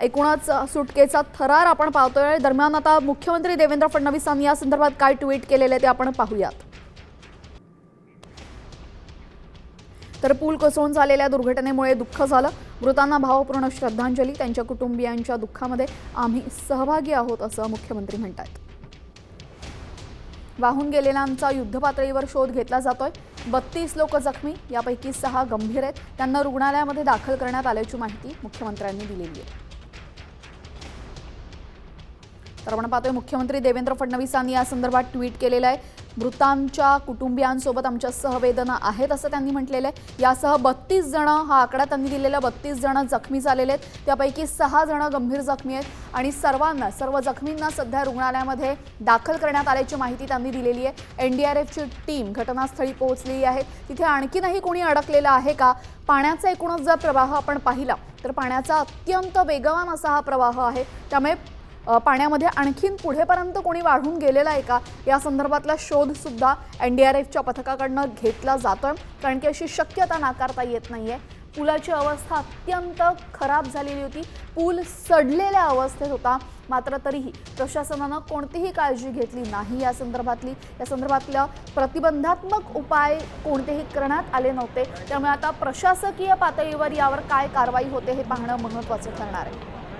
एकूणच सुटकेचा थरार आपण पाहतोय. दरम्यान आता मुख्यमंत्री देवेंद्र फडणवीसांनी या संदर्भात काय ट्विट केलेले ते आपण पाहूयात. तर पूल कोसळून झालेल्या दुर्घटनेमुळे दुःख झालं. मृतांना भावपूर्ण श्रद्धांजली. त्यांच्या कुटुंबियांच्या दुःखामध्ये आम्ही सहभागी आहोत असं मुख्यमंत्री म्हणतात वाहून गेलेल्यांचा युद्धपातळीवर शोध घेतला जातोय. बत्तीस लोक जखमी. यापैकी सहा गंभीर आहेत. त्यांना रुग्णालयामध्ये दाखल करण्यात आल्याची माहिती मुख्यमंत्र्यांनी दिलेली आहे. तर आपण पाहतोय मुख्यमंत्री देवेंद्र फडणवीसांनी या संदर्भात ट्विट केलेलं आहे. मृतांच्या कुटुंबियांसोबत आमच्या सहवेदना आहेत असं त्यांनी म्हटलेलं आहे. यासह बत्तीस जण हा आकडा त्यांनी दिलेला बत्तीस जण जखमी झालेले आहेत. त्यापैकी सहा जण गंभीर जखमी आहेत आणि सर्वांना सर्व जखमींना सध्या रुग्णालयामध्ये दाखल करण्यात आल्याची माहिती त्यांनी दिलेली आहे. एन डी आर एफची टीम घटनास्थळी पोहोचलेली आहे. तिथे आणखीनही कोणी अडकलेलं आहे का? पाण्याचा एकूणच जर प्रवाह आपण पाहिला तर पाण्याचा अत्यंत वेगवान असा हा प्रवाह आहे. त्यामुळे पाण्यामध्ये आणखीन पुढेपर्यंत कोणी वाढून गेलेलं आहे का? या संदर्भातला शोध सुद्धा एन डी आर एफच्या पथकाकडनं घेतला आहे कारण की अशी शक्यता नाकारता येत नाही आहे पुलाची अवस्था अत्यंत खराब झालेली होती. पूल सडलेल्या अवस्थेत होता. मात्र तरीही प्रशासनानं कोणतीही काळजी घेतली नाही या संदर्भातली. या संदर्भातल्या प्रतिबंधात्मक उपाय कोणतेही करण्यात आले नव्हते. त्यामुळे आता प्रशासकीय पातळीवर यावर काय कारवाई होते हे पाहणं महत्त्वाचं ठरणार आहे.